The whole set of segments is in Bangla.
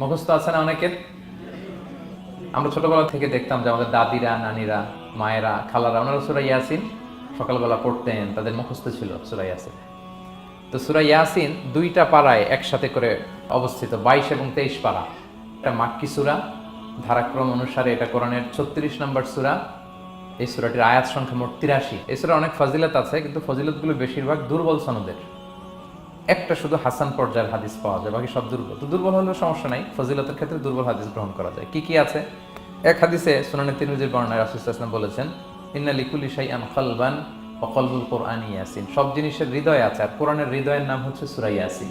মুখস্থ আছে না অনেকের? আমরা ছোটবেলা থেকে দেখতাম যে আমাদের দাদিরা, নানিরা, মায়েরা, খালারা, ওনারা সুরা ইয়াসিন সকালবেলা পড়তেন, তাদের মুখস্থ ছিল সুরা ইয়াসিন। তো সুরা ইয়াসিন দুইটা পাড়ায় একসাথে করে অবস্থিত, বাইশ এবং তেইশ পাড়া। এটা মাক্কি সুরা, ধারাক্রম অনুসারে এটা কোরআনের ছত্রিশ নম্বর সুরা। এই সুরাটির আয়াত সংখ্যা মোট তিরাশি। এই সুরা অনেক ফজিলত আছে, কিন্তু ফজিলতগুলো বেশিরভাগ দুর্বল সনদের। একটা শুধু হাসান পর্যায়ের হাদিস পাওয়া যায়, বাকি সব দুর্বল। তো দুর্বল হলেও সমস্যা নাই, ফজিলতের ক্ষেত্রে দুর্বল হাদিস গ্রহণ করা যায়। কি কি আছে? এক হাদিসে সুনানে তিরমিজির বর্ণায় রাসূল ওয়াসাল্লাম বলেছেন, ইন্না লিকুল্লি শাইআন খালবান ওয়া কলবুল কোরআন ইয়াসিন। সব জিনিসের হৃদয় আছে, আর কোরআনের হৃদয়ের নাম হচ্ছে সূরা ইয়াসিন।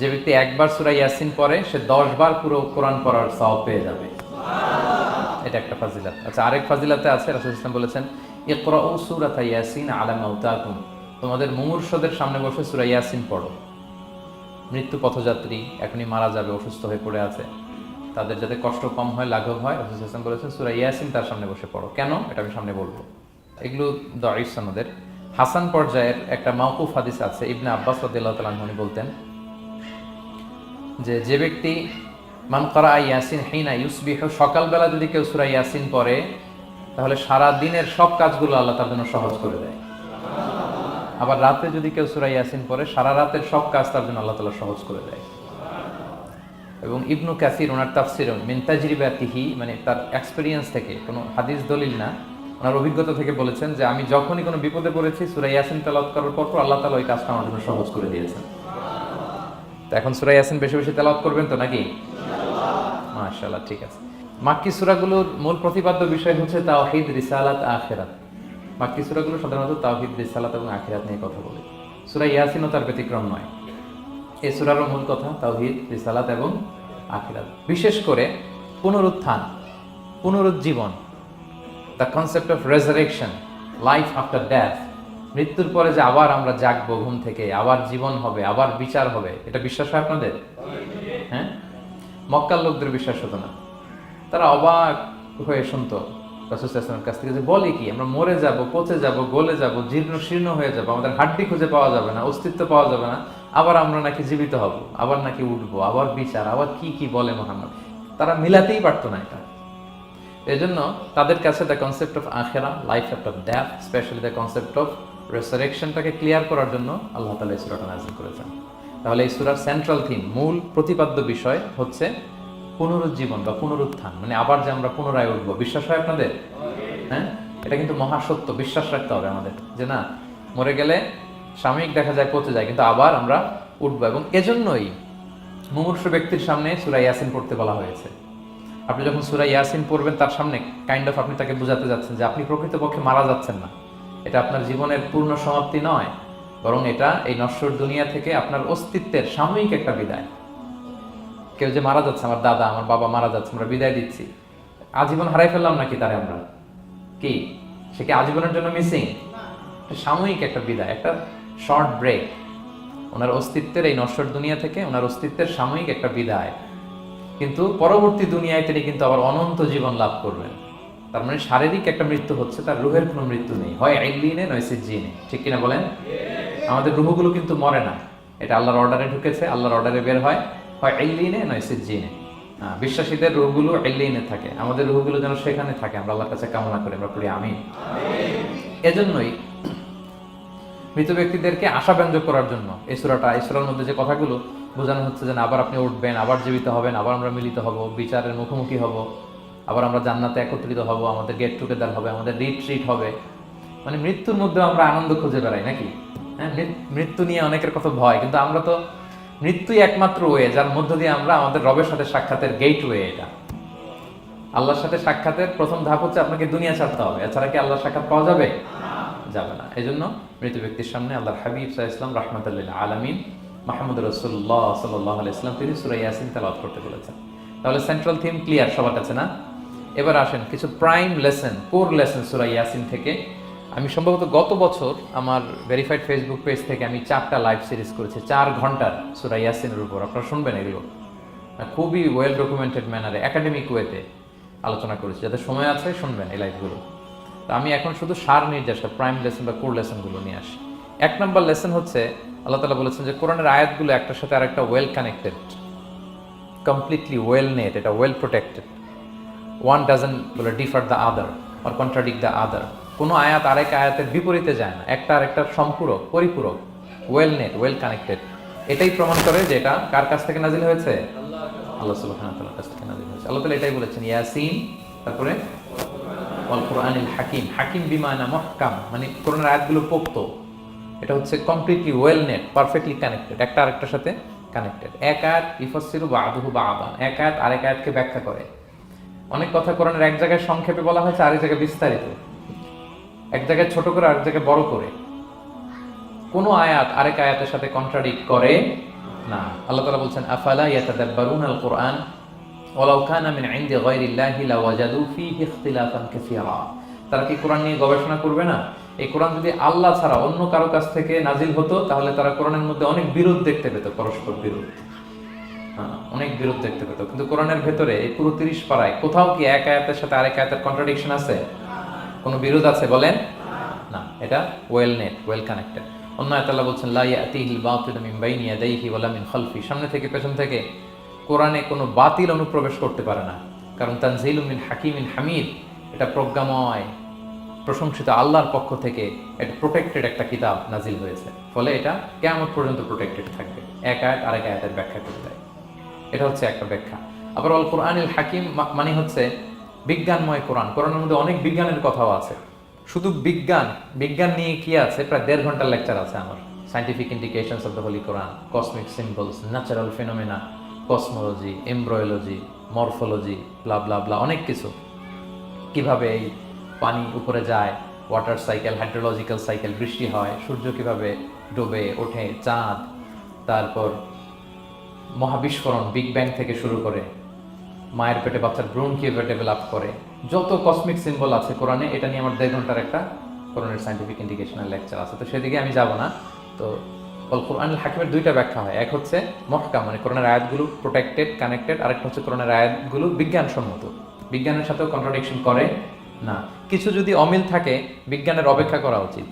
যে ব্যক্তি একবার সূরা ইয়াসিন পড়ে, সে 10 বার পুরো কোরআন পড়ার সওয়াব পেয়ে যাবে। এটা একটা ফাজিলাত। আচ্ছা আরেক ফাজিলাতে আছে, রাসূল ইসলাম বলেছেন, ইকরাউ সূরাতা ইয়াসিন আলা মাউতাকুম তোমাদের মুমূর্ষদের সামনে বসে সূরা ইয়াসিন পড়ো। মৃত্যু পথযাত্রী এখনই মারা যাবে, অসুস্থ হয়ে পড়ে আছে। তাদের যাতে কষ্ট কম হয়, লাঘব হয় হাসান বলেছেন, সূরা ইয়াসিন তার সামনে বসে পড়ো। কেন? এটা আমি সামনে বলব। এগুলো সনদের। হাসান পর্যায়ের একটা মাওকুফ হাদিস আছে, ইবনে আব্বাস রাদিয়াল্লাহু তাআলা আনহু বলতেন যে যে ব্যক্তি মান করা ইয়াসিন হিনা ইউসবিহ, সকালবেলা যদি কেউ সুরা ইয়াসিন পড়ে, তাহলে সারা দিনের সব কাজগুলো আল্লাহ তার জন্য সহজ করে দেয়। আবার রাতে যদি কেউ সূরা ইয়াসিন পড়ে, সারা রাতের সব কাজ তার জন্য আল্লাহ তাআলা সহজ করে দেয়। এবং ইবনু কাসির, ওনার তাফসির মিনতাজরিবাতিহি মানে তার এক্সপিরিয়েন্স থেকে, কোনো হাদিস দলিল না, ওনার অভিজ্ঞতা থেকে বলেছেন যে, আমি যখনই কোনো বিপদে পড়েছি সুরাই ইয়াসিন তেলাওয়াত করার পর পর আল্লাহ তাআলা ওই কাজটা আমার জন্য সহজ করে দিয়েছেন। তো এখন সুরাই ইয়াসিন বেশি বেশি তেলাওয়াত করবেন তো নাকি? মাশাআল্লাহ, ঠিক আছে। মাক্কি সূরাগুলোর মূল প্রতিপাদ্য বিষয় হচ্ছে তাওহীদ, রিসালাত, আখিরাত। মাক্কি সুরাগুলো সাধারণত তাওহীদ, রিসালাত এবং আখিরাত নিয়ে কথা বলে। সুরা ইয়াসিনও তার ব্যতিক্রম নয়। এই সূরারও মূল কথা তাওহীদ, রিসালাত এবং আখিরাত। বিশেষ করে পুনরুত্থান, পুনরুজ্জীবন the concept of resurrection life after death মৃত্যুর পরে যে আবার আমরা জাগবো ঘুম থেকে, আবার জীবন হবে, আবার বিচার হবে, এটা বিশ্বাস হয় আপনাদের? হ্যাঁ? মক্কার লোকদের বিশ্বাস হতো না। তারা অবাক হয়ে শুনতো রাসুলের কাছ থেকে যে বলে কি, আমরা মরে যাব, পচে যাব, গলে যাব, জীর্ণ শীর্ণ হয়ে যাব, আমাদের হাড্ডি খুঁজে পাওয়া যাবে না, অস্তিত্ব পাওয়া যাবে না, আবার আমরা নাকি জীবিত হব, আবার নাকি উঠবো, আবার বিচার, আবার কি কি বলে মোহাম্মদ। তারা মিলাতেই পারতো না এটা। এই জন্য তাদের কাছে দ্য কনসেপ্ট অফ আখেরা life of death specially the concept of রেসারেকশনটাকে clear করার জন্য আল্লাহ তালা এই সুরাটা নাজিল করেছেন। তাহলে এই সুরার সেন্ট্রাল থিম মূল প্রতিপাদ্য বিষয় হচ্ছে পুনরুজ্জীবন বা পুনরুত্থান মানে আবার যে আমরা পুনরায় উঠবো, বিশ্বাস হয় আপনাদের? হ্যাঁ? এটা কিন্তু মহাসত্য বিশ্বাস রাখতে হবে আমাদের, যে না, মরে গেলে সাময়িক দেখা যায়, পচে যায়, কিন্তু আবার আমরা উঠবো এবং এজন্যই মুমূর্ষ ব্যক্তির সামনে সুরা ইয়াসিন পড়তে বলা হয়েছে। আপনি যখন সুরা ইয়াসিন পড়বেন, তার সামনে কাইন্ড অফ আপনি তাকে বোঝাতে যাচ্ছেন যে আপনি প্রকৃতপক্ষে মারা যাচ্ছেন না। এটা আপনার জীবনের পূর্ণ সমাপ্তি নয়, বরং এটা এই নশ্বর দুনিয়া থেকে আপনার অস্তিত্বের সাময়িক একটা বিদায়। কেউ যে মারা যাচ্ছে, আমার দাদা, আমার বাবা মারা যাচ্ছে, আমরা বিদায় দিচ্ছি। আজীবন হারাই ফেললাম নাকি তারে আমরা? কি? সে কি আজীবনের জন্য মিসিং সাময়িক একটা বিদায়, একটা শর্ট ব্রেক ওনার অস্তিত্বের এই নশ্বর দুনিয়া থেকে ওনার অস্তিত্বের সাময়িক একটা বিদায়। কিন্তু পরবর্তী দুনিয়ায় তিনি কিন্তু আবার অনন্ত জীবন লাভ করবেন। তার মানে শারীরিক একটা মৃত্যু হচ্ছে, তার রুহের কোনো মৃত্যু নেই। হয় আইলিনে নয় সিজিনে ঠিক কিনা বলেন? আমাদের রুহগুলো কিন্তু মরে না। এটা আল্লাহর অর্ডারে ঢুকেছে, আল্লাহর অর্ডারে বের হয়। হয় আইলিনে নয় সিজিনে বিশ্বাসীদের রুহগুলো আইলিনে থাকে। আমাদের রোগগুলো যেন সেখানে থাকে। আমরা আল্লাহর কাছে কামনা করি, আমরা পড়ি আমি এজন্যই মৃত ব্যক্তিদেরকে আশাব্যঞ্জক করার জন্য এই সুরাটা, এই সুরার মধ্যে যে কথাগুলো বোঝানো হচ্ছে যে আবার আপনি উঠবেন, আবার জীবিত হবেন, আবার আমরা মিলিত হব, বিচারের মুখোমুখি হব, আবার আমরা জান্নাতে একত্রিত হব, আমাদের গেট টুগেদার হবে, আমাদের রিট্রিট হবে। মানে মৃত্যুর মধ্যে আমরা আনন্দ খুঁজে বেড়াই, নাকি? হ্যাঁ মৃত্যু নিয়ে অনেকের কথা ভয়, কিন্তু আমরা তো মৃত্যুই একমাত্র ওয়ে, যার মধ্য দিয়ে আমরা আমাদের রবের সাথে সাক্ষাতের গেট ওয়ে এটা। আল্লাহর সাথে সাক্ষাতের প্রথম ধাপ হচ্ছে আপনাকে দুনিয়া ছাড়তে হবে। এছাড়া কি আল্লাহর সাক্ষাৎ পাওয়া যাবে? যাবে না। এই জন্য মৃত ব্যক্তির সামনে আল্লাহর হাবিব সাহা ইসলাম রহমতুল্লাহ আলমিন মাহমুদ রসুল্লাহ সাল্লাহ ইসলাম তিনি সুরাই ইয়াসিন তেলাওয়াত করতে বলেছেন। তাহলে সেন্ট্রাল থিম ক্লিয়ার সবার কাছে না? এবার আসেন কিছু প্রাইম লেসন কোর লেসন সুরাই ইয়াসিন থেকে। আমি সম্ভবত গত বছর আমার ভেরিফাইড ফেসবুক পেজ থেকে আমি চারটা লাইভ সিরিজ করেছি, চার ঘণ্টার সুরাই ইয়াসিনের উপর। আপনারা শুনবেন এগুলো। খুবই ওয়েল ডকুমেন্টেড ম্যানারে একাডেমিক ওয়েতে আলোচনা করেছি। যাদের সময় আছে, শুনবেন এই লাইভগুলো তো আমি এখন শুধু সার নির্দেশ প্রাইম লেসন বা কোর লেসনগুলো নিয়ে আসি। এক নম্বর লেসন হচ্ছে, আল্লাহ তালা বলেছেন যে কোরআনের আয়াতগুলো একটার সাথে আরেকটা well connected completely well knit এটা ওয়েল প্রোটেক্টেড ওয়ান ডাজন বলে differ the other or contradict the other কোনো আয়াত আরেক আয়াতের বিপরীতে যায় না। একটা আরেকটার সম্পূরক, পরিপূরক ওয়েল নেট ওয়েল কানেক্টেড এটাই প্রমাণ করে যে এটা কার কাছ থেকে নাজিল হয়েছে? আল্লাহ সুবহানাহু কাছ থেকে নাজিল হয়েছে। আল্লাহ তাআলা এটাই বলেছেন, ইয়াসিন, তারপরে ওয়াল কোরআনিল হাকিম। হাকিম বিমানা মহকাম মানে কোরআনের আয়াতগুলো পোক্ত। এটা হচ্ছে completely well knit perfectly connected একটা আরেকটার সাথে কানেক্টেড এক আয়াত ইফাসিরু বা আদহু বা আবান এক আয়াত আরেক আয়াতকে ব্যাখ্যা করে। অনেক কথা কোরআনের এক জায়গায় সংক্ষেপে বলা হয়েছে, আরেক জায়গায় বিস্তারিত। এক জায়গায় ছোট করে আরেক জায়গায় বড় করে। কোন আয়াত আরেক আয়াতের সাথে কন্ট্রাডিক্ট করে না। আল্লাহ তাআলা বলছেন আফালা ইয়াতাদাব্বারুন আল কোরআন ওয়ালাউ কানা মিন ইনদি গায়রিল্লাহি লাওয়াজাদু ফীহি ইখতিলাফান কাসীরা। তারা কি কোরআন নিয়ে গবেষণা করবে না? এই কোরআন যদি আল্লাহ ছাড়া অন্য কারও কাছ থেকে নাজিল হতো তাহলে তারা কোরআনের মধ্যে অনেক বিরোধ দেখতে পেত পরস্পর বিরোধ। হ্যাঁ, অনেক বিরোধ দেখতে পেত। কিন্তু কোরআনের ভেতরে এই পুরো তিরিশ পাড়ায় কোথাও কি এক আয়াতের সাথে আরেক আয়াতের কন্ট্রাডিকশন আছে? কোনো বিরোধ আছে বলেন? না, এটা ওয়েল নেট ওয়েল কানেক্টেড অন্য আয়াত আল্লাহ বলছেন, লা ইয়াতিহিল বাতিল বাইনি ইয়াদাইহি ওয়ালা খালফি। সামনে থেকে পেছন থেকে কোরআনে কোনো বাতিল অনুপ্রবেশ করতে পারে না। কারণ তানজিলুম মিন হাকিমিন হামিদ, এটা প্রজ্ঞাময়, প্রশংসিত আল্লাহর পক্ষ থেকে এটা প্রোটেক্টেড একটা কিতাব নাজিল হয়েছে। ফলে এটা কেমন পর্যন্ত প্রোটেক্টেড থাকবে। এক আয়াত আরেক আয়াতের ব্যাখ্যা করে দেয় এটা হচ্ছে একটা ব্যাখ্যা। আবার অল কোরআনিল হাকিম মানে হচ্ছে বিজ্ঞানময় কোরআন। কোরআনের মধ্যে অনেক বিজ্ঞানের কথাও আছে। শুধু বিজ্ঞান বিজ্ঞান নিয়ে কি আছে? প্রায় দেড় ঘণ্টার লেকচার আছে আমার। Scientific indications of the holy Quran cosmic symbols natural phenomena cosmology embryology morphology blah blah blah অনেক কিছু। কীভাবে এই পানি উপরে যায় ওয়াটার সাইকেল হাইড্রোলজিক্যাল সাইকেল বৃষ্টি হয়, সূর্য কীভাবে ডোবে ওঠে, চাঁদ, তারপর মহাবিস্ফোরণ বিগ ব্যাং থেকে শুরু করে মায়ের পেটে বাচ্চার ভ্রূণ কীভাবে ডেভেলপ করে। যত কসমিক সিম্বল আছে কোরআনে এটা নিয়ে আমার দেড় ঘণ্টার একটা কোরআনের সাইন্টিফিক ইন্ডিকেশনাল লেকচার আছে। তো সেদিকে আমি যাব না। তো অল কোরআন হাকিমের দুইটা ব্যাখ্যা হয়। এক হচ্ছে মহকাম মানে কোরআনের আয়াতগুলো প্রোটেক্টেড কানেক্টেড আরেকটা হচ্ছে কোরআনের আয়াতগুলো বিজ্ঞানসম্মত। বিজ্ঞানের সাথেও কন্ট্রাডিকশন করে না। কিছু যদি অমিল থাকে বিজ্ঞানের অপেক্ষা করা উচিত।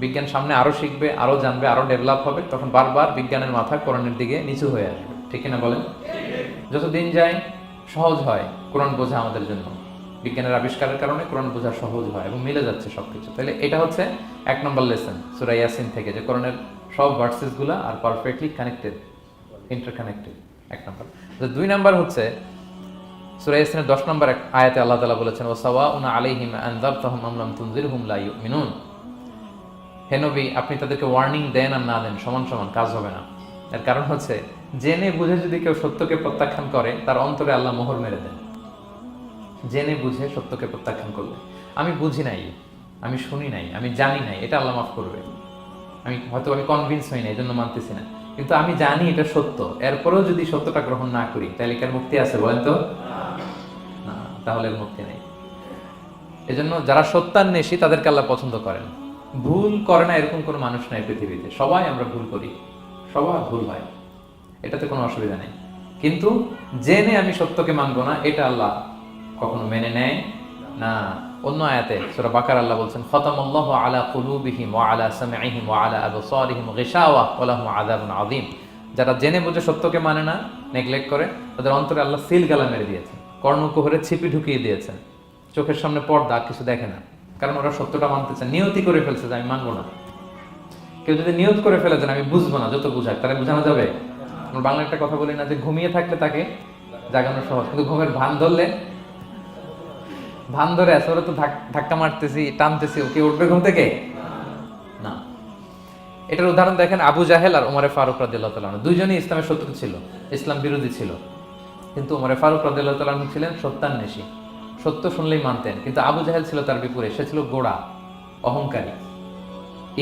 বিজ্ঞান সামনে আরও শিখবে আরও জানবে আরও ডেভেলপ হবে তখন বারবার বিজ্ঞানের মাথা কোরআনের দিকে নিচু হয়ে আসবে। ঠিক কিনা বলেন? যত দিন যায় সহজ হয় কোরআন বোঝা আমাদের জন্য। বিজ্ঞানের আবিষ্কারের কারণে কোরআন বোঝা সহজ হয় এবং মিলে যাচ্ছে সবকিছু। তাহলে এটা হচ্ছে এক নম্বর লেসন সুরা ইয়াসিন থেকে, যে কোরআনের সব ভার্সেসগুলো আর পারফেক্টলি কানেক্টেড ইন্টারকানেক্টেড এক নম্বর। দুই নম্বর হচ্ছে, সুরা ইয়াসিনের দশ নম্বর এক আয়াতে আল্লাহ তালা বলেছেন ও সাওয়া উনা আলাইহিম আনজারতাহুম আম লাম তুনজিরহুম লা ইউমিনুন। হে নবী, আপনি তাদেরকে ওয়ার্নিং দেন আর না দেন, সমান সমান, কাজ হবে না। এর কারণ হচ্ছে জেনে বুঝে যদি কেউ সত্যকে প্রত্যাখ্যান করে, তার অন্তরে আল্লাহ মোহর মেরে দেন। জেনে বুঝে সত্যকে প্রত্যাখ্যান করলে আমি বুঝি নাই, আমি শুনি নাই, আমি জানি নাই, এটা আল্লাহ মাফ করবে। আমি হয়তো আমি কনভিন্স হই না এই জন্য মানতেছি না। কিন্তু আমি জানি এটা সত্য। এরপরেও যদি সত্যটা গ্রহণ না করি, তাহলে কার মুক্তি আছে বলেন তো? না, তাহলে মুক্তি নেই। এজন্য যারা সত্যান্বেষী, তাদেরকে আল্লাহ পছন্দ করেন। ভুল করে না এরকম কোনো মানুষ নাই পৃথিবীতে। সবাই আমরা ভুল করি। সবার ভুল হয়। এটাতে কোনো অসুবিধা নেই। কিন্তু জেনে আমি সত্যকে মানবো না, এটা আল্লাহ কখনো মেনে নেয় না। অন্য আয়াতে সূরা বাকার আল্লাহ বলছেন, খতামাল্লাহু আলা কুলুবিহিম ওয়া আলা সামঈহিম ওয়া আলা আবসারিহিম যারা জেনে বুঝে সত্যকে মানে না নেগলেক্ট করে, তাদের অন্তরে আল্লাহ সিল গালা মেরে দিয়েছেন কর্ণকুহরে ছিপি ঢুকিয়ে দিয়েছেন। চোখের সামনে পর্দা কিছু দেখে না, কারণ ওরা সত্যটা মানতে চায়, নিয়তি করে ফেলছে যে আমি মানবো না। কেউ যদি নিয়ত করে ফেলে দেন আমি বুঝব না, যত বুঝাক, তাহলে বোঝানো যাবে? আমরা বাংলা একটা কথা বলি না যে ঘুমিয়ে থাকলে তাকে জাগানো সহজ। কিন্তু ঘুমের ভান ধরলে, ভান ধরে আছে, ওরা তো ধাক্কা মারতেছি, টানতেছি ওকে উঠবে ঘুম থেকে? না। এটার উদাহরণ দেখেন আবু জাহেল আর উমরে ফারুক রাদিল্লাহ দুইজনই ইসলামের শত্রু ছিল, ইসলাম বিরোধী ছিল। কিন্তু উমরে ফারুক রাদিল্লাহ ছিলেন সত্যান্বেষী সত্য শুনলেই মানতেন, কিন্তু আবু জাহেল ছিল তার বিপরীত। সে ছিল গোড়া, অহংকারী।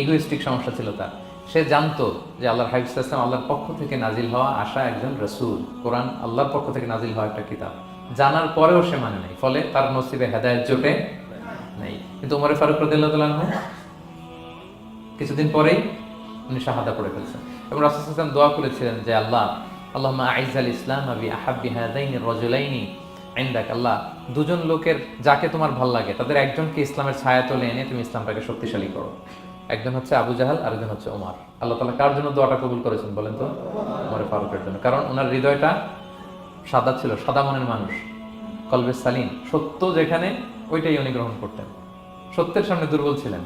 ইগোইস্টিক সমস্যা ছিল তার। সে জানতো যে আল্লাহর হাবিব ইসলাম আল্লাহর পক্ষ থেকে নাজিল হওয়া আসা একজন রসুল। কোরআন আল্লাহর পক্ষ থেকে নাজিল হওয়া একটা কিতাব। জানার পরেও সে মানে নাই, ফলে তার নসিবে হেদায়ত জোটে নেই। কিন্তু উমরে ফারুক রদিল্লাহ কিছুদিন পরেই উনি শাহাদা পড়ে ফেলছেন। এবং রাসুল ইসলাম দোয়া করেছিলেন যে, আল্লাহ আল্লাহ আইজাল ইসলাম আবি আহাব্বি হাদাইনি রজুলাইনি আইন্দাক আল্লাহ, দুজন লোকের যাকে তোমার ভালো লাগে, তাদের একজনকে ইসলামের ছায়া তোলে এনে তুমি ইসলামটাকে শক্তিশালী করো। একজন হচ্ছে আবু জাহাল, আরেকজন হচ্ছে ওমর। আল্লাহ তালা কার জন্য দোয়াটা কবুল করেছেন বলেন তো? ওমর ফারুকের জন্য। কারণ ওনার হৃদয়টা সাদা ছিল, সাদা মনের মানুষ, কলবে সালিম। সত্য যেখানে, ওইটাই উনি গ্রহণ করতেন। সত্যের সামনে দুর্বল ছিলেন।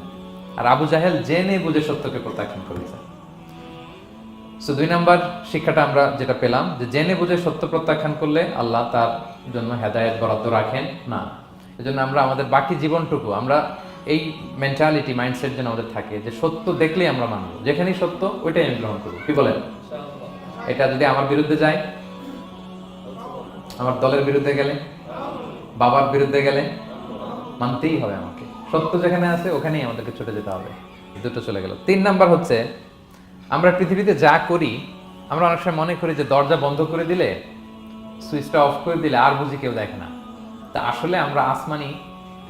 আর আবু জাহেল জেনে বুঝে সত্যকে প্রত্যাখ্যান করেছেন। সো দুই নাম্বার শিক্ষাটা আমরা যেটা পেলাম, যে জেনে বুঝে সত্য প্রত্যাখ্যান করলে আল্লাহ তার জন্য হেদায়েত বরাদ্দ রাখেন না। এজন্য আমরা আমাদের বাকি জীবনটুকু, আমরা এই মেন্টালিটি মাইন্ডসেট যেন আমাদের থাকে, যে সত্য দেখলেই আমরা মানবো। যেখানেই সত্য, ওইটাই আমি গ্রহণ করব। কি বলেন? এটা যদি আমার বিরুদ্ধে যায়, আমার দলের বিরুদ্ধে গেলে, বাবার বিরুদ্ধে গেলে, মানতেই হবে আমাকে। সত্য যেখানে আছে, ওখানেই আমাদেরকে ছুটে যেতে হবে। দুটো চলে গেল। তিন নাম্বার হচ্ছে, আমরা পৃথিবীতে যা করি, আমরা অনেক সময় মনে করি যে দরজা বন্ধ করে দিলে, সুইচটা অফ করে দিলে আর বুঝি কেউ দেখে না। তা আসলে আমরা আসমানি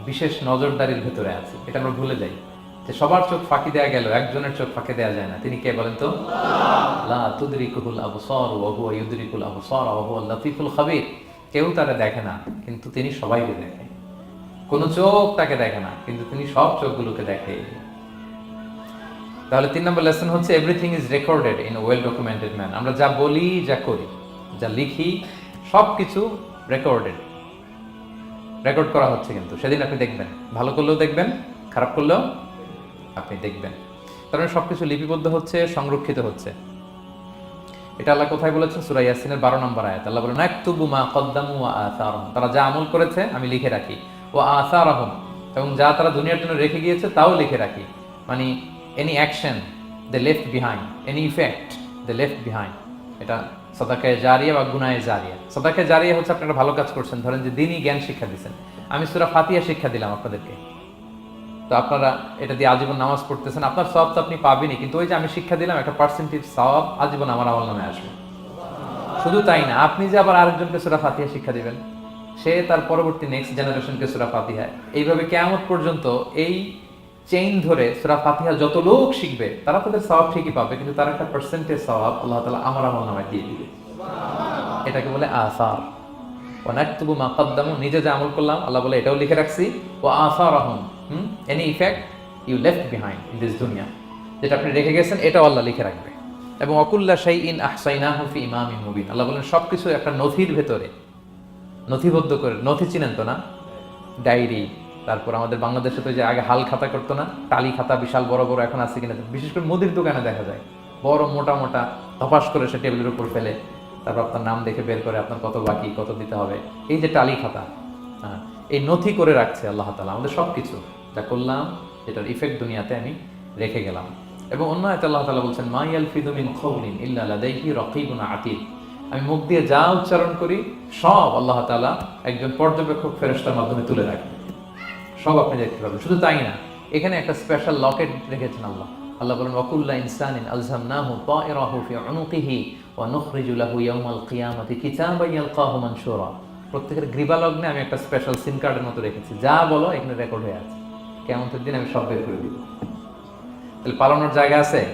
বিশেষ নজরদারির ভেতরে আছে। এটা আমরা ভুলে যাই। যে সবার চোখ ফাঁকি দেওয়া গেল, একজনের চোখ ফাঁকি দেওয়া যায় না। তিনি কে বলেন তো? লা তুদরিকুল আবসার ওয়া হুয়া ইউদরিকুল আবসার ওয়া হুয়া লাতিফুল খাবির। কেউ তারা দেখে না, কিন্তু তিনি সবাইকে দেখে। কোনো চোখ তাকে দেখে না, কিন্তু তিনি সব চোখগুলোকে দেখে। তাহলে তিন নম্বর লেসন হচ্ছে everything is recorded in well documented man আমরা যা বলি, যা করি, যা লিখি সব কিছু রেকর্ডেড রেকর্ড করা হচ্ছে কিন্তু। সেদিন আপনি দেখবেন। ভালো করলেও দেখবেন, খারাপ করলেও আপনি দেখবেন। কারণ সবকিছু লিপিবদ্ধ হচ্ছে, সংরক্ষিত হচ্ছে। এটা আল্লাহ কোথায় বলেছেন? সুরাই ইয়াসিনের বারো নম্বর আয়াত। আল্লাহ বলেন, নাকতুবু মা কদ্দামু ওয়া তারা যা আমল করেছে, আমি লিখে রাখি। ও আসারহুম। এবং যা তারা দুনিয়ার জন্য রেখে গিয়েছে, তাও লিখে রাখি। মানে any action the left behind any effect the left behind এটা সদাকায় জারিয়া বা গুনায় জারিয়া। সদাকায় জারিয়া হচ্ছে আপনারা ভালো কাজ করছেন, ধরেন যে দিনই জ্ঞান শিক্ষা দিচ্ছেন আমি সুরা ফাতিয়া শিক্ষা দিলাম আপনাদেরকে। তো আপনারা এটা দিয়ে আজীবন নামাজ পড়তেছেন, আপনার সব তো আপনি পাবেনই, কিন্তু ওই যে আমি শিক্ষা দিলাম, একটা পার্সেন্টেজ সব আজীবন আমার আমল নামে আসবে। শুধু তাই না, আপনি যে আবার আরেকজনকে সুরা ফাতিয়া শিক্ষা দিবেন, সে তার পরবর্তী নেক্সট জেনারেশনকে সুরা ফাতিহা। এইভাবে কেয়ামত পর্যন্ত এই চেইন ধরে সুরা ফাতিহা যত লোক শিখবে, তারা তাদের সওয়াব ঠিকই পাবে, কিন্তু তার একটা পার্সেন্টেজ সওয়াব আল্লাহ তাআলা আমার আমল নামায় দিয়ে দিবে। এটাকে বলে আসার। ওয়ানাকতুবু মা কদ্দামু, নিজে যে আমল করলাম, আল্লাহ বলে, এটাও লিখে রাখছি ও আসারাহুম, হুম any effect you left behind in this দুনিয়া যেটা আপনি রেখে গেছেন, এটাও আল্লাহ লিখে রাখবে। এবং অকুল্লা শাই ইন আহসাইনাহু ফি ইমামিন মুবিন। আল্লাহ বলেন, সবকিছু একটা নথির ভেতরে, নথিবদ্ধ করে, নথি চিনেন তো না? ডায়েরি তারপর আমাদের বাংলাদেশে তো যে আগে হাল খাতা করতো না, টালি খাতা বিশাল বড় বড় এখন আছে কিনা, বিশেষ করে মুদির দোকানে দেখা যায়। বড় মোটা মোটা ধপাস করে সে টেবিলের উপর ফেলে, তারপর আপনার নাম দেখে বের করে আপনার কত বাকি, কত দিতে হবে। এই যে টালি খাতা হ্যাঁ এই নথি করে রাখছে আল্লাহ তালা আমাদের সব কিছু যা করলাম, এটার ইফেক্ট দুনিয়াতে আমি রেখে গেলাম। এবং অন্য একটা আল্লাহ তালা বলছেন মাইয়াল ফিদুমিন খৌলিন ইল্লা লাদাইহি রকিবুন আতিদ আমি মুখ দিয়ে যা উচ্চারণ করি, সব আল্লাহ তালা একজন পর্যবেক্ষক ফেরস্তার মাধ্যমে তুলে রাখেন সব আপনি দেখতে পাবেন। শুধু তাই না, এখানে একটা স্পেশাল লকেট রেখেছেন আল্লাহ। আল্লাহ বলেন, ওয়াকুল্লা ইনসানিন আলজামনাহু তায়রাহু ফি উনুকিহি ওয়া নুখরিজু লাহু ইয়াউমাল কিয়ামাতি কিতাবান ইয়ালকাহু মানশুরা। প্রত্যেকের গ্রীবালগ্নে আমি একটা স্পেশাল সিম কার্ডের মতো রেখেছি। যা বলো, এখানে রেকর্ড হয়ে আছে। কেমতের দিন আমি সব বের করে দিব। তাহলে পালানোর জায়গা আছে?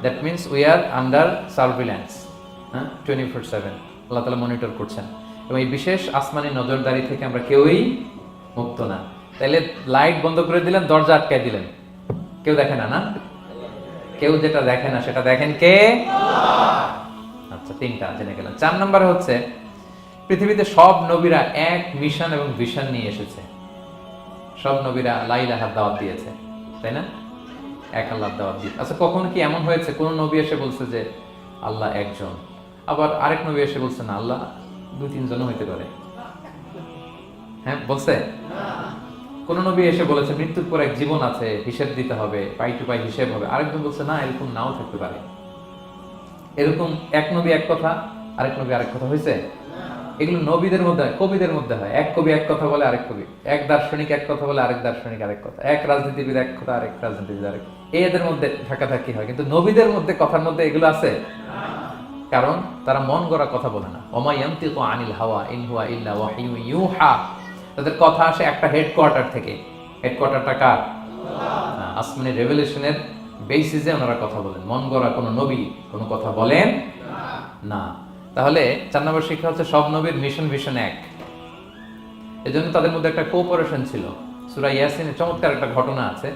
That means we are under surveillance হ্যাঁ? টোয়েন্টি ফোর সেভেন আল্লাহ তালা মনিটর করছেন। এবং এই বিশেষ আসমানি নজরদারি থেকে আমরা কেউই মুক্ত না। তাহলে লাইট বন্ধ করে দিলেন, দরজা আটকায় দিলেন। কেউ দেখে না না? কেউ যেটা দেখে না, সেটা দেখেন কে? আচ্ছা তিনটা জেনে গেলাম। চার নম্বরে হচ্ছে, পৃথিবীতে সব নবীরা এক মিশন এবং ভিশন নিয়ে এসেছে। সব নবীরা লাইলাহার দাওয়াত দিয়েছে, তাই না? এক আল্লাহর দাওয়াত দিয়ে আচ্ছা কখনো কি এমন হয়েছে? কোন নবী এসে বলছে যে আল্লাহ একজন। আবার আরেক নবী এসে বলছে না, আল্লাহ দুই তিনজনও হইতে পারে। হ্যাঁ বলছে? কোন নবী এসে বলেছে, মৃত্যুর পর এক জীবন আছে, হিসেব দিতে হবে, পাই টু পাই হিসেব হবে। আরেকজন বলছে, না, এরকম নাও থাকতে পারে। এরকম এক নবী এক কথা, আরেক নবী আরেক কথা হয়েছে? এগুলো নবীদের মধ্যে, কবিদের মধ্যে হয়। এক কবি এক কথা বলে আরেক কবি। এক দার্শনিক এক কথা বলে আরেক দার্শনিক আরেক কথা। এক রাজনীতিবিদ এক কথা, আরেক রাজনীতিবিদ আরেক এদের মধ্যে থাকাথাকি হয়। কিন্তু নবীদের মধ্যে, কথার মধ্যে এগুলো আছে? কারণ তারা মন গড়া কথা বলে না। ওমায়ান্তিকু আনিল হাওয়া ইনহুয়া ইল্লা ইউহা। তাদের কথা আসে একটা হেডকোয়ার্টার থেকে। হেডকোয়ার্টারটা কার? আসমানি রেভলিউশনের বেসিসে ওনারা কথা বলেন। মন গড়া কোনো নবী কোনো কথা বলেন না। তাহলে চার নম্বর শিক্ষা হচ্ছে সব নবীর মিশন ভিশন এক। এজন্য তাদের মধ্যে একটা কোঅপারেশন ছিল। সুরা ইয়াসিনের চমৎকার একটা ঘটনা আছে।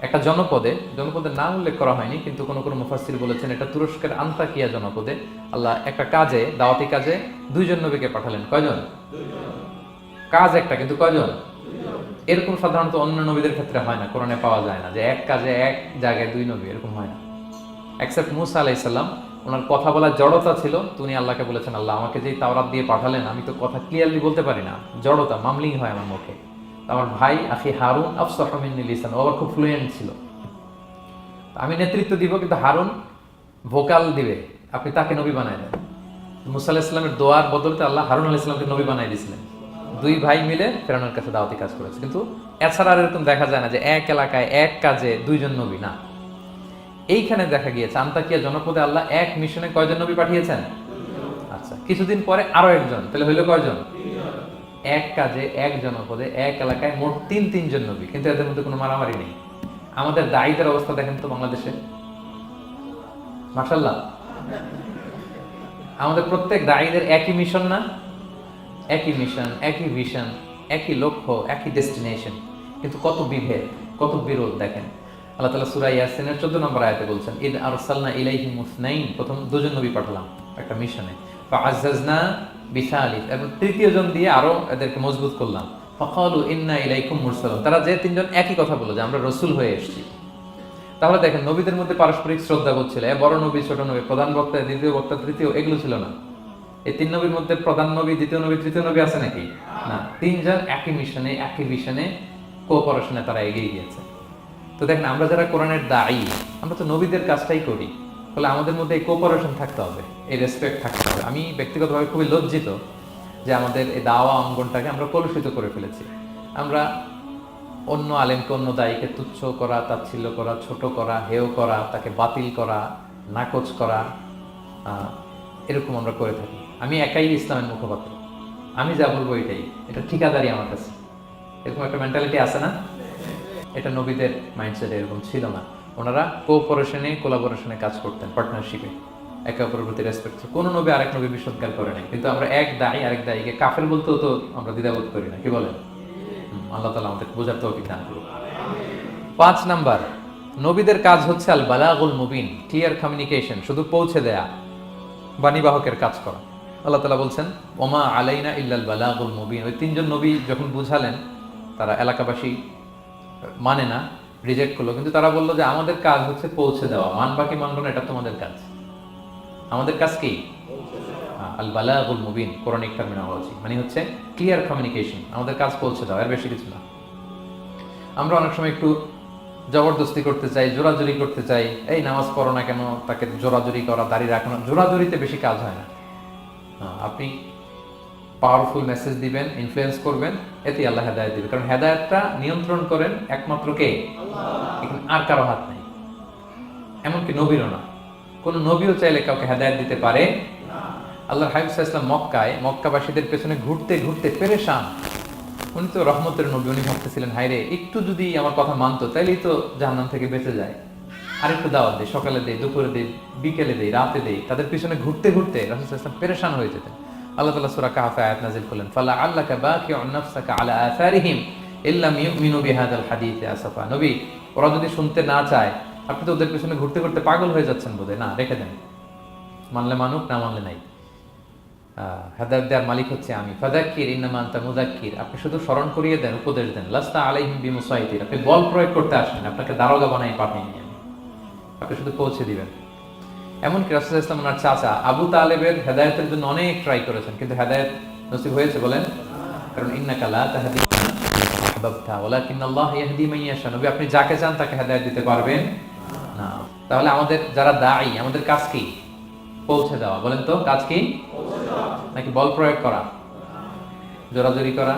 একটা জনপদে জনপদের নাম উল্লেখ করা হয়নি কিন্তু কোনো কোনো মুফাসসির বলেছেন এটা তুরস্কের আন্তাকিয়া জনপদে। আল্লাহ একটা কাজে দাওয়াতি কাজে দুইজন নবীকে পাঠালেন। কয়জন? কাজ একটা, কিন্তু কয়জন? এরকম সাধারণত অন্য নবীদের ক্ষেত্রে হয় না, কোরআনে পাওয়া যায় না যে এক কাজে এক জায়গায় দুই নবী, এরকম হয় না। অ্যাকসেপ্ট মুসা আলাইসাল্লাম ওনার কথা বলার জড়তা ছিল তিনি আল্লাহকে বলেছেন, আল্লাহ, আমাকে যেই তাওরাত দিয়ে পাঠালেন, আমি তো কথা ক্লিয়ারলি বলতে পারি না। জড়তা, মামলিং হয় আমার মুখে। আমার ভাই, আখি হারুন আফসাহমিন লিসান, ও আবার খুব ফ্লুয়েন্ট ছিল। আমি নেতৃত্ব দিব, কিন্তু হারুন ভোকাল দিবে। আপনি তাকে নবী বানায় দেন। মুসা আলাহ ইসলামের দোয়ার বদলতে আল্লাহ হারুন আলাহ ইসলামকে নবী বানাই দিয়েছিলেন। দুই ভাই মিলে ফেরানোর কাছে দাওয়াতি কাজ করেছে। কিন্তু এছাড়া আর এরকম দেখা যায় না যে এক এলাকায় এক কাজে দুইজন নবী, না। এইখানে দেখা গিয়েছে, আন্তাকিয়া জনপদে আল্লাহ এক মিশনে কয়জন নবী পাঠিয়েছেন? আচ্ছা কিছুদিন পরে আরও একজন। তাহলে হইল কয়জন? এক কাজে, এক জনপদে, এক এলাকায় মোট তিন, তিনজন নবী। কিন্তু এদের মধ্যে কোনো মারামারি নেই। আমাদের দায়ীদের অবস্থা দেখেন তো বাংলাদেশে। মাসাল্লাহ আমাদের প্রত্যেক দায়ীদের একই মিশন, না? একই মিশন একই ভিশন একই লক্ষ্য, একই ডেস্টিনেশন কিন্তু কত বিভেদ, কত বিরোধ দেখেন। আল্লাহ তালা সুরা ইয়াসিনের চোদ্দ নম্বর আয়াতে বলছেন ঈদ আরসালনা ইলাইহি মুসনাইন প্রথম দুজন নবী পাঠালাম একটা মিশনে ফাআজ্জাজনা বিসালিস এবং তৃতীয় জন দিয়ে আরও এদেরকে মজবুত করলাম। ফাকালু ইন্না ইলাইকুম মুরসালুন। তারা যে তিনজন একই কথা বলল, যে আমরা রসুল হয়ে এসেছি। তাহলে দেখেন, নবীদের মধ্যে পারস্পরিক শ্রদ্ধা ছিল। এ বড় নবী, ছোট নবী, প্রধান বক্তা, দ্বিতীয় বক্তা, তৃতীয়, এগুলো ছিল না। এই তিন নবীর মধ্যে প্রধান নবী, দ্বিতীয় নবী, তৃতীয় নবী আছে নাকি? না, তিনজন একই মিশনে একই মিশনে কোঅপারেশনে তারা এগিয়ে গিয়েছে। তো দেখেন, আমরা যারা কোরআনের দায়ী, আমরা তো নবীদের কাজটাই করি। ফলে আমাদের মধ্যে এই কোঅপারেশন থাকতে হবে, এই রেসপেক্ট থাকতে হবে। আমি ব্যক্তিগতভাবে খুবই লজ্জিত যে আমাদের এই দাওয়া অঙ্গনটাকে আমরা কলুষিত করে ফেলেছি। আমরা অন্য আলেমকে, অন্য দায়ীকে তুচ্ছ করা, তাচ্ছিল্য করা, ছোট করা, হেয় করা, তাকে বাতিল করা, নাকচ করা এরকম আমরা করে থাকি। আমি একাই ইসলামের মুখপাত্র। আমি যা বলব এটাই। এটা ঠিকাদারি আমার কাছে। এরকম একটা মেন্টালিটি আছে না? এটা নবীদের মাইন্ডসেট এরকম ছিল না। ওনারা কোঅপারেশনে কোলাবোরেশনে কাজ করতেন পার্টনারশিপে একে অপরের প্রতি রেসপেক্ট কোনো নবী আরেক নবী বিসৎকার করে নাই। কিন্তু আমরা এক দায়ী, আরেক দায়ীকে কাফের বলতেও তো আমরা দ্বিধাবোধ করি না। কি বলেন? আল্লাহ তালা আমাদের বোঝার তো দান করুন পাঁচ নাম্বার, নবীদের কাজ হচ্ছে আল বালাগুল মুবিন ক্লিয়ার কমিউনিকেশন শুধু পৌঁছে দেয়া বাণীবাহকের কাজ করা। আল্লাহ তালা বলছেন ওমা আলাইনা ইল্লাল বালাগুল মুবিন। ওই তিনজন নবী যখন বুঝালেন তারা এলাকাবাসী মানে না রিজেক্ট করল। কিন্তু তারা বলল যে আমাদের কাজ হচ্ছে পৌঁছে দেওয়া। মান বাকি মানব না এটা তোমাদের কাজ। আমাদের কাজ কি? আল বালাগুল মুবিন কোরআনিক টার্মিনোলজি মানে হচ্ছে ক্লিয়ার কমিউনিকেশন আমাদের কাজ পৌঁছে দেওয়া এর বেশি কিছু না। আমরা অনেক সময় একটু জবরদস্তি করতে চাই জোরাজুরি করতে চাই। এই নামাজ পড়ো না কেন? তাকে জোরাজুরি করা দাঁড়িয়ে রাখানো জোরাজুরিতে বেশি কাজ হয় না। হ্যাঁ, আপনি পাওয়ারফুল মেসেজ দিবেন ইনফ্লুয়েন্স করবেন এতে আল্লাহ হেদায়ত দিবে। কারণ হেদায়তটা নিয়ন্ত্রণ করেন একমাত্র কে? এখানে আর কারও হাত নেই। এমনকি নবীরও না। কোন নবীও চাইলে কাউকে হেদায়ত দিতে পারে আল্লাহ হাবিব ইসলাম মক্কায় মক্কাবাসীদের পেছনে ঘুরতে ঘুরতে পেরেশান। উনি তো রহমতের নবী উনি ভাবতেছিলেন হাইরে একটু যদি আমার কথা মানতো তাইলেই তো জাহান্নাম থেকে বেঁচে যায়। আর একটু দাওয়াত দেয় সকালে দেয় দুপুরে দেয় বিকেলে দেয় রাতে দেয় তাদের পিছনে ঘুরতে ঘুরতে রাসুল পেরেশান হয়ে যেতেন। আল্লাহ তাআলা সূরা কাহফে আয়াত নাযিল করলেন ফালা আল্লাকা বাকিউন নাফসাকা আলা আথারিহিম ইল্লাম ইউমিনু বিহাদাল হাদিসে আসাফা নবী, ওরা যদি শুনতে না চায়, আপনি তো ওদের পিছনে ঘুরতে ঘুরতে পাগল হয়ে যাচ্ছেন বোধহয়। না, রেখে দেন। মানলে মানুক, না মানলে নাই। হেদায়ত দেওয়ার মালিক হচ্ছে আমি। ফাদাক্কির ইন্নামা আনতা মুদাক্কির আপনি শুধু স্মরণ করিয়ে দেন, উপদেশ দেন। লাস্তা আলাইহিম বিমুসাইতির। আপনি বল প্রয়োগ করতে আসেন, আপনাকে দারোগা বানাই আমি আপনি শুধু পৌঁছে দিবেন। এমনকি রাসুল ইসলাম ওনার চাচা আবু তালেবের হেদায়তের জন্য অনেক ট্রাই করেছেন, কিন্তু হেদায়ত নসিব হয়েছে বলেন? কারণ ইন্নাকা লা তাহদি আহবাবতা ইয়াহদি মান ইয়াশা। নবী আপনি যাকে চান তাকে হেদায়েত দিতে পারবেন না। তাহলে আমাদের যারা দায়ী, আমাদের কাজ কি? পৌঁছে দেওয়া। বলেন তো, কাজ কি? নাকি বল প্রয়োগ করা? জোরাজোরি করা?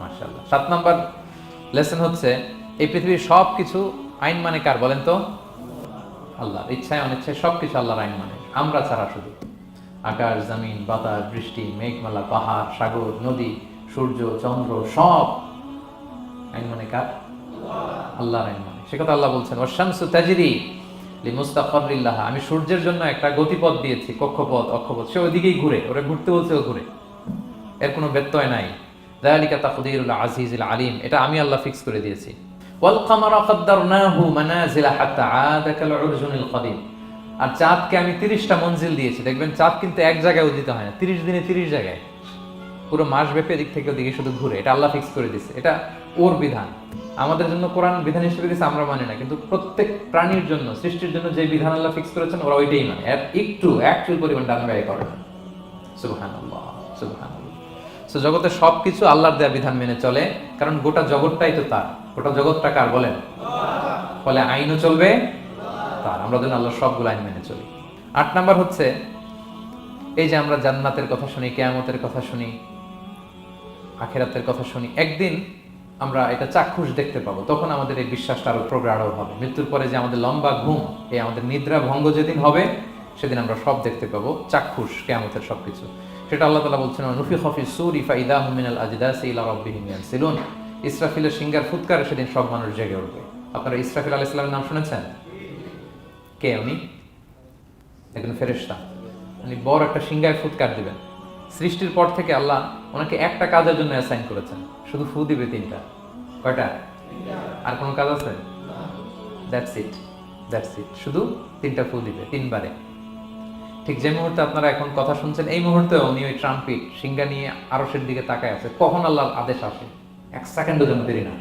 মাশাআল্লাহ। সাত নম্বর লেসন হচ্ছে, এই পৃথিবীর সব কিছু আইন মানে কার বলেন তো? আল্লাহ ইচ্ছায় অনিচ্ছায় সব কিছু আল্লাহর আইন মানে। আমরা ছাড়া শুধু। আকাশ, জমিন, বাতাস, বৃষ্টি, মেঘমালা, পাহাড়, সাগর, নদী, সূর্য, চন্দ্র, সব আইন মানে কার? আল্লাহর আইন মানে। সে কথা আল্লাহ বলছেন ওয়াশামসু তাজরি লিমুস্তাকরিল্লাহ আমি সূর্যের জন্য একটা গতিপথ দিয়েছি, কক্ষপথ, অক্ষপথ। সে ওইদিকেই ঘুরে, ওরা ঘুরতে বলছে ঘুরে। এর কোনো ব্যত্যয় নাই। দায়ালিকা তাকদিরুল আজিজুল আলিম। এটা আমি আল্লাহ ফিক্স করে দিয়েছি। ওয়াল কামারা কাদ্দারনাহু মানাজিলা হাত্তা আদা কাল আর চাঁদকে আমি তিরিশটা মঞ্জিল দিয়েছি। দেখবেন চাঁদ কিন্তু এক জায়গায় উদিত হয় না। তিরিশ দিনে তিরিশ জায়গায়। পুরো মাস ব্যাপী এদিক থেকে ওদিকে শুধু ঘুরে। এটা আল্লাহ ফিক্স করে দিচ্ছে এটা ওর বিধান। আমাদের জন্য কোরআন বিধান হিসেবে দিচ্ছে আমরা মানি না। কিন্তু প্রত্যেক প্রাণীর জন্য, সৃষ্টির জন্য যে বিধান আল্লাহ ফিক্স করেছেন, ওরা ওইটাই মানে। একটু অ্যাকচুয়াল পরিমাণ ডান ব্যয় করে না। সুবহানাল্লাহ সুবহানাল্লাহ সো জগতের সবকিছু আল্লাহর দেয়া বিধান মেনে চলে, কারণ গোটা জগৎটাই তো তার। গোটা জগৎটা কার বলেন? ফলে আইনও চলবে, তার। আমরা যেন আল্লাহর সবগুলো আইন মেনে চলি। আট নাম্বার হচ্ছে, এই যে আমরা জান্নাতের কথা শুনি, কেয়ামতের কথা শুনি, আখেরাতের কথা শুনি, একদিন আমরা এটা চাক্ষুষ দেখতে পাবো। তখন আমাদের এই বিশ্বাসটা আরও প্রগাঢ় হবে। মৃত্যুর পরে যে আমাদের লম্বা ঘুম, এই আমাদের নিদ্রা ভঙ্গ যেদিন হবে, সেদিন আমরা সব দেখতে পাবো, চাক্ষুষ, কেয়ামতের সবকিছু। সেটা আল্লাহ তালা বলছেন নুফি খফি সুর ইফা ইদা হুমিনাল আজিদাস ইলা রব্বিহিম ইয়ানসিলুন। ইসরাফিলের সিঙ্গার ফুৎকারে সেদিন সব মানুষ জেগে উঠবে। আপনারা ইসরাফিল আলাইহিস সালামের নাম শুনেছেন? কে, উনি? একজন ফেরেশতা। উনি বড় একটা সিংহায় ফুৎকার দিবেন। সৃষ্টির পর থেকে আল্লাহ ওনাকে একটা কাজের জন্য অ্যাসাইন করেছেন। শুধু ফু দিবে তিনটা। কয়টা? আর কোনো কাজ আছে? দ্যাটস ইট দ্যাটস ইট শুধু তিনটা ফু দিবে, তিনবারে। ঠিক যে মুহূর্তে আপনারা এখন কথা শুনছেন, এই মুহূর্তে উনি ওই ট্রাম্পিট সিংহা নিয়ে আরসের দিকে তাকায় আছে। কখন আল্লাহর আদেশ আসে? এক সেকেন্ডও যেন দেরি না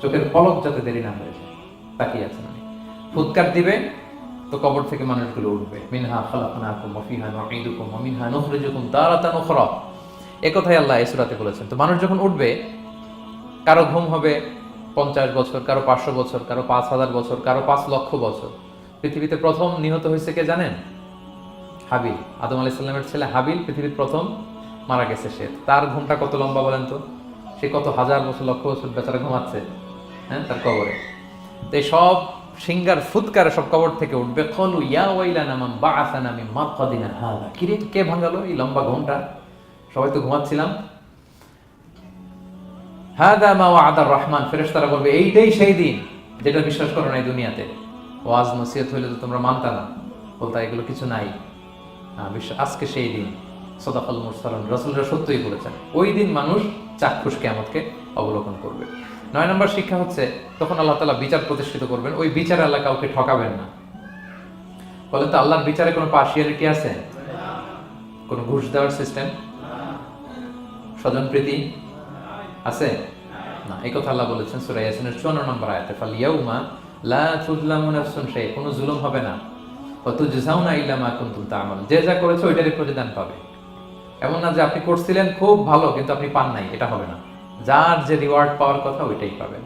চোখের পলক যাতে দেরি না হয়ে যায়, তাকিয়ে আছেন উনি। ফুৎকার দিবে, তো কবর থেকে মানুষগুলো উঠবে। মিনহা খালাকনাকুম ওয়া ফিহা নুঈদুকুম মিনহা নুখরিজুকুম তারাতান উখরা। এ কথাই আল্লাহ এই সূরাতে বলেছেন। তো মানুষ যখন উঠবে, কারও ঘুম হবে পঞ্চাশ বছর, কারও পাঁচশো বছর, কারও পাঁচ হাজার বছর, কারও পাঁচ লক্ষ বছর। পৃথিবীতে প্রথম নিহত হয়েছে কে জানেন? হাবিল। আদম আলাইসাল্লামের ছেলে হাবিল পৃথিবীর প্রথম মারা গেছে সে। তার ঘুমটা কত লম্বা বলেন তো? সে কত হাজার বছর, লক্ষ বছর বেচারা ঘুমাচ্ছে হ্যাঁ তার কবরে। তো সব সিঙ্গার, ফুৎকারে সব কবর থেকে উঠবে, কলু ইয়া ওয়াইলানা মান বাআসানা মিন মারকাদিনা হাদা কিরে কে ভাঙালো এই লম্বা ঘুমটা? সবাই তো ঘুমাচ্ছিলাম। হাদা মা ওয়াদার রহমান। ফেরেশতারা বলবে, এইটাই সেই দিন যেটা বিশ্বাস করো না এই দুনিয়াতে। ওয়াজ নসিহত হইলে তো তোমরা মানতা না। বলতা, এগুলো কিছু নাই। বিশ্ব- আজকে সেই দিন সদাফল মুরসালন রসুলরা সত্যই বলেছেন, ওই দিন মানুষ চাক্ষুষ কেমতকে অবলোকন করবে। নয় নম্বর শিক্ষা হচ্ছে, তখন আল্লাহ তালা বিচার প্রতিষ্ঠিত করবেন, ওই বিচারে আল্লাহ কাউকে ঠকাবেন না। বলেন তো, আল্লাহর বিচারে কোনো পার্সিয়ালিটি আছে? কোনো ঘুষ দেওয়ার সিস্টেম স্বজন প্রীতি আছে? না, এই কথা আল্লাহ বলেছেন সূরা ইয়াসিনের 54 নম্বর আয়াতে, ফাল ইয়াউমা লা তুযলামু নাফসুন শাই কোনো জুলুম হবে না। ওয়া তুজজাউনা ইল্লা মা কুনতুম তা'মালুন। যে যা করেছে ওইটারই প্রতিদান পাবে। এমন না যে আপনি করছিলেন খুব ভালো, কিন্তু আপনি পান নাই, এটা হবে না। যার যে রিওয়ার্ড পাওয়ার কথা ওইটাই পাবেন।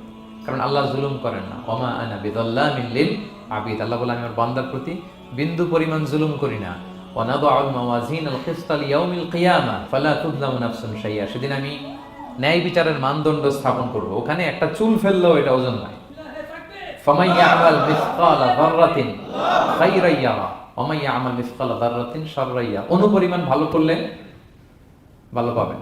কারণ আল্লাহ জুলুম করেন না। ওমা আনা বিদাল্লামিন লিল আবিদ। আল্লাহ বলে, আমি আমার বান্দার প্রতি বিন্দু পরিমাণ জুলুম করি না। ওয়ানাদুল মাওয়াজিন আল কিসতা লিয়াউমিল কিয়ামা, ফালা তুযলামু নাফসুন সেদিন আমি ন্যায় বিচারের মানদণ্ড স্থাপন করব। ওখানে একটা চুল ফেললেও এটা ওজন নয় ফামান يعمل مثقال ذرة خيرا يرى ومن يعمل مثقال ذرة شرا يرى অনুপরিমাণ ভালো করলেন ভালো পাবেন